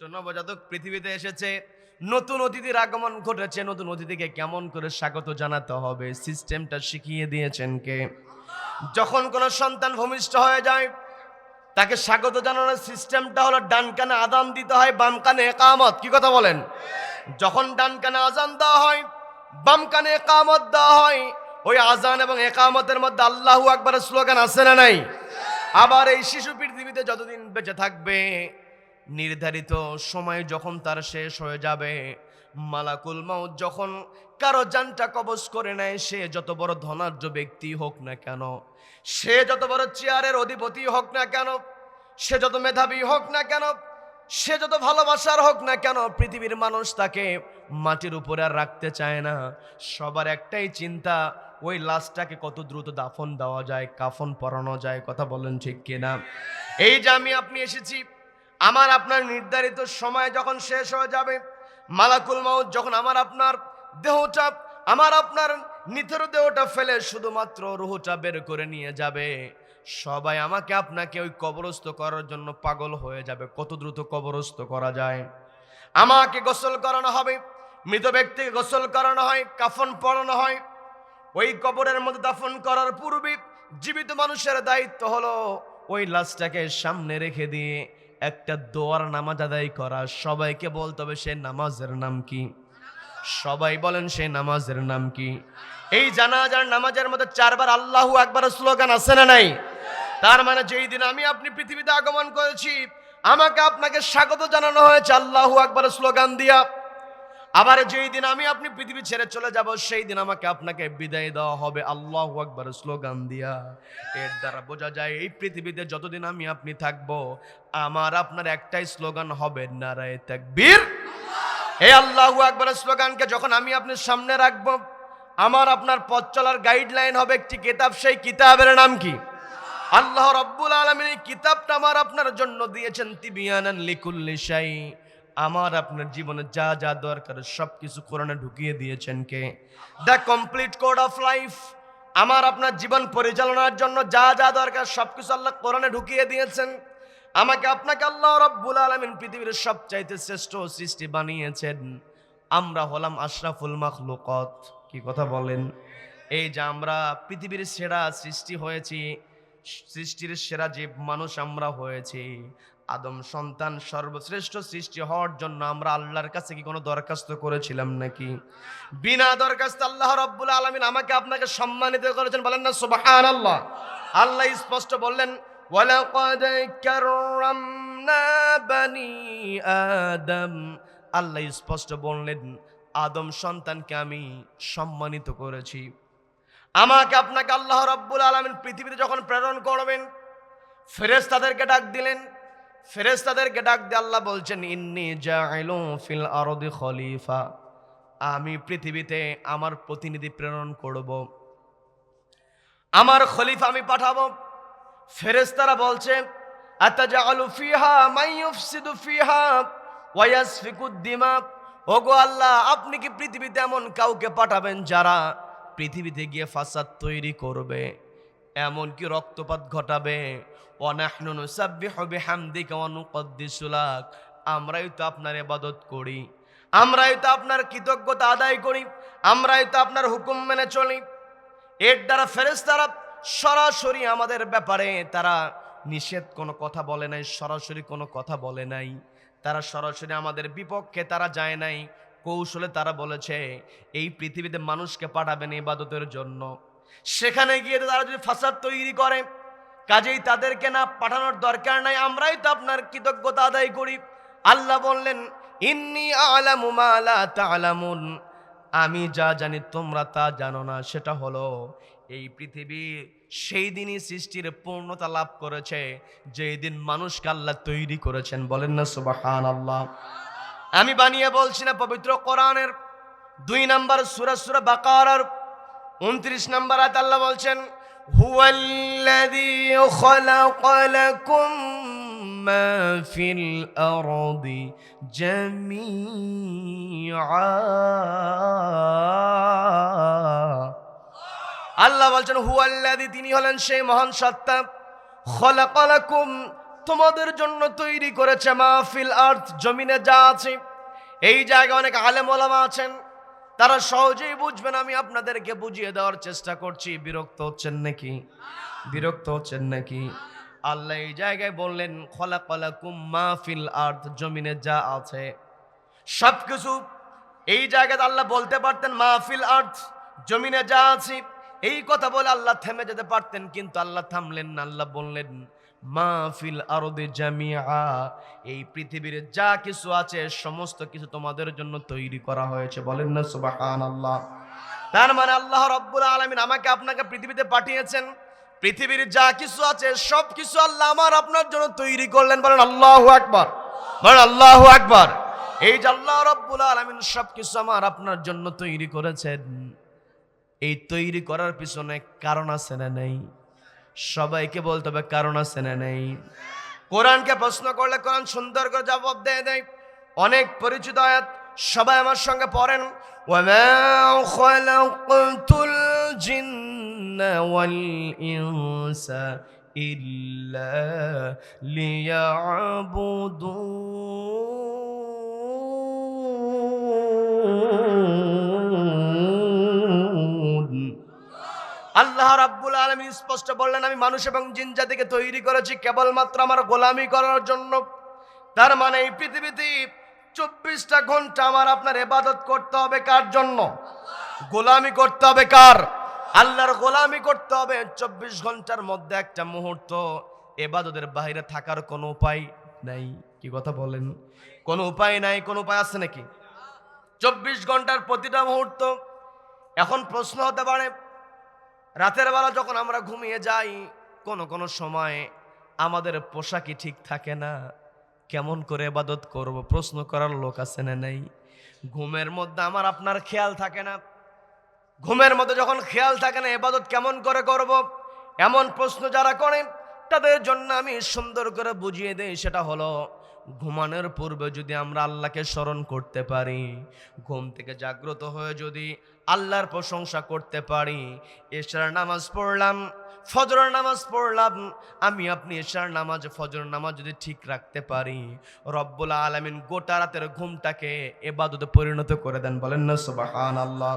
নবজাতক পৃথিবীতে এসেছে নতুন অতিথির আগমন ঘটেছে। নতুন অতিথিকে কেমন করে স্বাগত জানাতে হবে? সিস্টেমটা শিখিয়ে দিয়েছেন কে? যখন কোনো সন্তান ভূমিষ্ঠ হয়ে যায়, তাকে স্বাগত জানানোর সিস্টেমটা হলো ডান কানে আদান দিতে হয়, বাম কানে একামত। কি কথা বলেন? যখন ডান কানে আজান দেওয়া হয়, বাম কানে একামত দেওয়া হয়, ওই আজান এবং একামতের মধ্যে আল্লাহু আকবরের স্লোগান আছে না নাই? আবার এই শিশু পৃথিবীতে যতদিন বেঁচে থাকবে নির্ধারিত সময় যখন তার শেষ হয়ে যাবে, মালাকুল মাউত যখন কারও জানটা কবজ করে নেয়, সে যত বড় ধনাঢ্য ব্যক্তি হোক না কেন, সে যত বড় চেয়ারের অধিপতি হোক না কেন, সে যত মেধাবী হোক না কেন, সে যত ভালোবাসার হোক না কেন, পৃথিবীর মানুষ তাকে মাটির উপরে আর রাখতে চায় না। সবার একটাই চিন্তা, ওই লাশটাকে কত দ্রুত দাফন দেওয়া যায়, কাফন পরানো যায়, কথা বলেন ঠিক কিনা? এই যে আমি, আপনি এসেছি আমার আপনার নির্ধারিত সময় যখন শেষ হয়ে যাবে, মালাকুল মাউত যখন আমার আপনার দেহটা, আমার আপনার নিথর দেহটা ফেলে শুধুমাত্র রুহটা বের করে নিয়ে যাবে, সবাই আমাকে আপনাকে ওই কবরস্থ করার জন্য পাগল হয়ে যাবে। কত দ্রুত কবরস্থ করা যায়? আমাকে গোসল করানো হবে, মৃত ব্যক্তিকে গোসল করানো হয়, কাফন পরানো হয়। ওই কবরের মধ্যে দাফন করার পূর্বে জীবিত মানুষের দায়িত্ব হলো ওই লাশটাকে সামনে রেখে দিয়ে একটা দোয়ার নামাজ আদায় করা, সবাইকে বলতে হবে সে নামাজের নাম কি? সবাই বলেন সে নামাজের নাম কি? এই জানাজার নামাজের মধ্যে চারবার আল্লাহু একবার স্লোগান আছে না নাই? তার মানে যেই দিন আমি আপনি পৃথিবীতে আগমন করেছি, আমাকে আপনাকে স্বাগত জানানো হয়েছে আল্লাহু একবার স্লোগান দিয়া। আবার যেই দিন আমি আপনি পৃথিবী ছেড়ে চলে যাব, সেই দিন আমাকে আপনাকে বিদায় দেওয়া হবে। আল্লাহু আকবার স্লোগান দিয়া। এর দ্বারা বোঝা যায়, এই পৃথিবীতে যতদিন আমি আপনি থাকব, আমার আপনার একটাই স্লোগান হবে, নারায় তাকবীর। এই আল্লাহু আকবার স্লোগানকে যখন আমি আপনার সামনে রাখব, আমার আপনার পথ চলার গাইডলাইন হবে একটি কিতাব, সেই কিতাবের নাম কি? আল্লাহ রব্বুল আলমিন এই কিতাবটা আমার আপনার জন্য দিয়েছেন, তিবিয়ানান লিকুল্লি শাই। আমার আপনার জীবনে যা যা দরকার সব কিছু কোরআনে ঢুকিয়ে দিয়েছেন কে? The complete code of life আমার আপনার জীবন পরিচালনার জন্য যা যা দরকার সব কিছু আল্লাহ কোরআনে ঢুকিয়ে দিয়েছেন। আমাকে আপনাকে আল্লাহ রব্বুল আলমিন পৃথিবীর সবচাইতে শ্রেষ্ঠ সৃষ্টি বানিয়েছেন। আমরা হলাম আশরাফুল মাখলুকত। কি কথা বলেন? এই যে আমরা পৃথিবীর সেরা সৃষ্টি হয়েছি, সৃষ্টির সেরা যে মানুষ আমরা হয়েছি। আদম সন্তান সর্বশ্রেষ্ঠ সৃষ্টি হওয়ার জন্য আমরা আল্লাহর কাছে কি কোনো দরখাস্ত করেছিলাম নাকি? বিনা দরখাস্ত আল্লাহ রব্বুল আলমিন আমাকে আপনাকে সম্মানিত করেছেন। বলেন না সুবাহান আল্লাহ আল্লাহ স্পষ্ট বললেন, ওয়ালাকাদ কাররামনা বানি আদম। আল্লাহ স্পষ্ট বললেন, আদম সন্তানকে আমি সম্মানিত করেছি। আমাকে আপনাকে আল্লাহ রব্বুল আলমিন পৃথিবীতে যখন প্রেরণ করবেন, ফেরেশতাদেরকে ডাক দিলেন ফেরেশতাদেরকে ডাক দিয়ে আল্লাহ বলছেন, ইন্নি জাইলু ফিল আরদি খলিফা। আমি পৃথিবীতে আমার প্রতিনিধি প্রেরণ করব। আমার খলিফা আমি পাঠাবো। ফেরেশতারা বলছে আতাজালু ফিহা মাইয়ুফসিদু ফিহা ওয়ায়াসফিকুদ দিমা। ওগো আল্লাহ, আপনি কি পৃথিবীতে এমন কাউকে পাঠাবেন যারা পৃথিবীতে গিয়ে ফাসাদ তৈরি করবে এমন কি রক্তপাত ঘটাবে? আমরাই তো আপনার ইবাদত করি। আমরাই তো আপনার কৃতজ্ঞতা আদায় করি। আমরাই তো আপনার হুকুম মেনে চলি। এর দ্বারা ফেরেশতারা সরাসরি আমাদের ব্যাপারে তারা নিষেধ কোনো কথা বলে নাই, সরাসরি কোনো কথা বলে নাই। তারা সরাসরি আমাদের বিপক্ষে তারা যায় নাই। কৌশলে তারা বলেছে, এই পৃথিবীতে মানুষকে পাঠাবেন ইবাদতের জন্য। সেখানে গিয়ে তারা যদি ফাসাদ তৈরি করে কাজেই তাদেরকে না পাঠানোর দরকার নাই, আমরাই তো আপনার কৃতজ্ঞতা আদায় করি। আল্লাহ বললেন, ইন্নি আলামু মা লা তা'লামুন। আমি যা জানি তোমরা তা জানো না, সেটা হলো, এই পৃথিবী সেই দিনই সৃষ্টির পূর্ণতা লাভ করেছে, যেই দিন মানুষকে আল্লাহ তৈরি করেছেন। বলেন না সুবাহান আল্লাহ আমি বানিয়ে বলছি না, পবিত্র কোরআনের দুই নাম্বার সুরা সুরা বাকারার উনত্রিশ নাম্বার আয়াত আল্লাহ বলছেন হুয়াল্লাযী খালাকা লাকুম মা ফিল আরদি জামিআ। আল্লাহ বলছেন হুয়াল্লাদি তিনি হলেন সেই মহান সত্তা খলাকালাকুম তোমাদের জন্য তৈরি করেছে মাহফিল আর্থ জমিনে যা আছে। এই জায়গায় অনেক আলেম আছেন। তারা সহজেই বুঝবেন, আমি আপনাদেরকে বুঝিয়ে দেওয়ার চেষ্টা করছি। বিরক্ত হচ্ছেন নাকি? বিরক্ত হচ্ছেন নাকি? আল্লাহ এই জায়গায় বললেন খলা কলা কুম মাহফিল আর্থ জমিনে যা আছে, সবকিছু এই জায়গাতে আল্লাহ বলতে পারতেন মাহফিল আর্থ জমিনে যা আছে এই কথা বলে আল্লাহ থেমে যেতে পারতেন, কিন্তু আল্লাহ থামলেন না। আল্লাহ বললেন মাহফিল আরদে জামিয়া এই পৃথিবীর যা কিছু আছে, সমস্ত কিছু তোমাদের জন্য তৈরি করা হয়েছে। বলেন না সুবাহান আল্লাহ তার মানে আল্লাহ রব্বুল আলমিন আমাকে আপনাকে পৃথিবীতে পাঠিয়েছেন। পৃথিবীর যা কিছু আছে সব কিছু আল্লাহ আমার আপনার জন্য তৈরি করলেন। বলেন আল্লাহ আকবার। বলেন আল্লাহ আকবার। এই যে আল্লাহ রব্বুল আলমিন সব কিছু আমার আপনার জন্য তৈরি করেছেন, এই তৈরি করার পিছনে কারণ আছে না নেই? সবাইকে বলতে হবে কারণ আছে না নেই। হ্যাঁ। কোরআনকে প্রশ্ন করলে কোরআন সুন্দর করে জবাব দেয় দেয় অনেক পরিচিত আয়াত সবাই আমার সঙ্গে পড়েন। ইল্লা আল্লাহ রাব আলামিন স্পষ্ট বললেন, আমি মানুষ এবং জিন জাতিকে তৈরি করেছি কেবলমাত্র আমার গোলামি করার জন্য। তার মানে এই পৃথিবীতে চব্বিশটা ঘণ্টা আমার আপনার এবাদত করতে হবে কার জন্য? গোলামি করতে হবে কার? আল্লাহর গোলামি করতে হবে। চব্বিশ ঘণ্টার মধ্যে একটা মুহূর্ত এবাদতের বাইরে থাকার কোনো উপায় নাই। কি কথা বলেন? কোনো উপায় নাই, কোনো উপায় আছে নাকি? চব্বিশ ঘণ্টার প্রতিটা মুহূর্ত এখন প্রশ্ন হতে পারে রাতের বেলা যখন আমরা ঘুমিয়ে যাই, কোনো কোনো সময় আমাদের পোশাকই ঠিক থাকে না। কেমন করে এবাদত করব? প্রশ্ন করার লোক আছে না নেই? ঘুমের মধ্যে আমার আপনার খেয়াল থাকে না। ঘুমের মধ্যে যখন খেয়াল থাকে না এবাদত কেমন করে করব? এমন প্রশ্ন যারা করেন, তাদের জন্য আমি সুন্দর করে বুঝিয়ে দেই, সেটা হলো ঘুমানোর পূর্বে যদি আমরা আল্লাহকে স্মরণ করতে পারি, ঘুম থেকে জাগ্রত হয়ে যদি আল্লাহর প্রশংসা করতে পারি, এশার নামাজ পড়লাম ফজর নামাজ পড়লাম, আমি আপনি এশার নামাজ ফজর নামাজ যদি ঠিক রাখতে পারি, রব্বুল আলমিন গোটা রাতের ঘুমটাকে এবাদতে পরিণত করে দেন, বলেন না সুবাহান আল্লাহ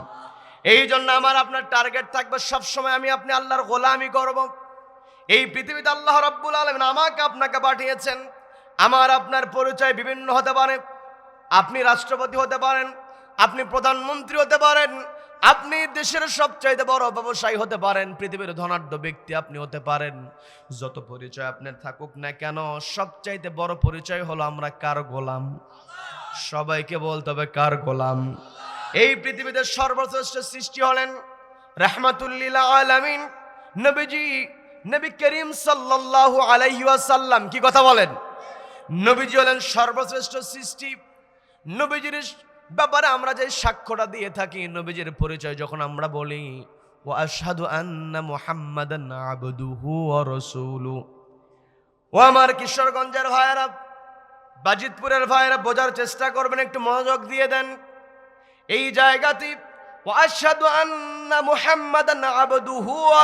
এই জন্য আমার আপনার টার্গেট থাকবে, সবসময় আমি আপনি আল্লাহর গোলামি করব। এই পৃথিবীতে আল্লাহ রব্বুল আলমিন আমাকে আপনাকে পাঠিয়েছেন আমার আপনার পরিচয় বিভিন্ন হতে পারে। আপনি রাষ্ট্রপতি হতে পারেন, আপনি প্রধানমন্ত্রী হতে পারেন, আপনি দেশের সবচাইতে বড় ব্যবসায়ী হতে পারেন, পৃথিবীর ধনাঢ্য ব্যক্তি আপনি হতে পারেন। যত পরিচয় আপনার থাকুক না কেন, সবচাইতে বড় পরিচয় হলো আমরা কার গোলাম। সবাইকে বলতে হবে কার গোলাম। এই পৃথিবীতে সর্বশ্রেষ্ঠ সৃষ্টি হলেন রহমাতুল্লিল আলামিন, নবীজি, নবী করিম সাল্লাল্লাহু আলাইহি ওয়াসাল্লাম। কি কথা বলেন? নবীজি হলেন সর্বশ্রেষ্ঠ সৃষ্টি। নবীজির ব্যাপারে আমরা যে সাক্ষ্যটা দিয়ে থাকি, নবীজির পরিচয় যখন আমরা বলি ও আশহাদু আন্না মুহাম্মাদান আবদুহু রাসূলু। ও আমার কিশোরগঞ্জের ভাইয়েরা, বাজিতপুরের ভাইয়েরা, বোঝার চেষ্টা করবেন, একটু মনোযোগ দিয়ে দেন। এই জায়গাতে ও আশহাদু আন্না মুহাম্মাদান আবদুহু ওয়া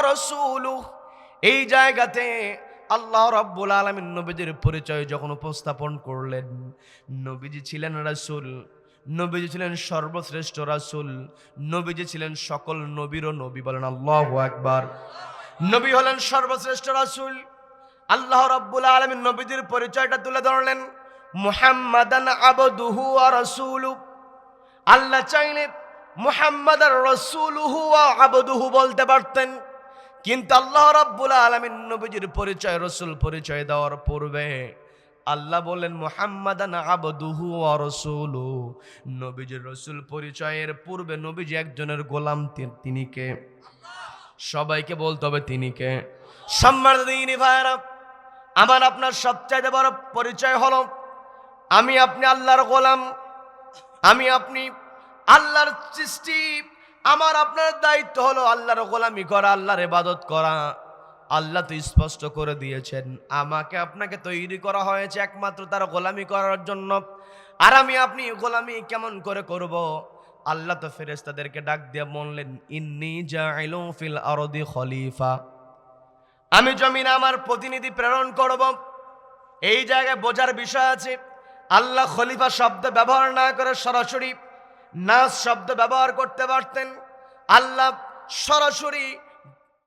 এই জায়গাতে আল্লাহ রব্বুল আলমিন নবীজির পরিচয় যখন উপস্থাপন করলেন, নবীজি ছিলেন রাসূল, নবীজি ছিলেন সর্বশ্রেষ্ঠ রাসূল, নবীজি ছিলেন সকল নবীরও নবী বলেন আল্লাহু আকবার। নবী হলেন সর্বশ্রেষ্ঠ রাসূল। আল্লাহ রাব্বুল আলামিন নবীজির পরিচয়টা তুলে ধরলেন, মুহাম্মাদান আবদুহু ওয়া রাসূলু। আল্লাহ চাইলে মুহাম্মাদার রাসূলুহু আবদুহু বলতে পারতেন। কিন্তু আল্লাহ রাব্বুল আলামিন নবীজির পরিচয়, রসুল পরিচয় দেওয়ার পূর্বে আল্লাহ বলেন মুহাম্মাদান আবদুহু ওয়া রাসূলু। নবীজির, রসুল পরিচয়ের পূর্বে নবীজি একজনের গোলাম তিনি কে? সবাইকে বলতে হবে তিনি কে? সম্মানিত দিনী ভাইয়েরা, আমার আপনার সবচাইতে বড় পরিচয় হলো, আমি আপনি আল্লাহর গোলাম, আমি আপনি আল্লাহর সৃষ্টি আমার আপনার দায়িত্ব হলো আল্লাহর গোলামি করা, আল্লাহর ইবাদত করা। আল্লাহ তো স্পষ্ট করে দিয়েছেন, আমাকে আপনাকে তৈরি করা হয়েছে একমাত্র তার গোলামি করার জন্য। আর আমি আপনি গোলামি কেমন করে করব? আল্লাহ তো ফেরেশতাদেরকে ডাক দিয়ে বললেন, ইন্নি জাইলু ফিল আরদি খলিফা। আমি জমিনে আমার প্রতিনিধি প্রেরণ করব। এই জায়গায় বোঝার বিষয় আছে, আল্লাহ খলিফা শব্দ ব্যবহার না করে সরাসরি নাস শব্দ ব্যবহার করতে পারতেন। আল্লাহ সরাসরি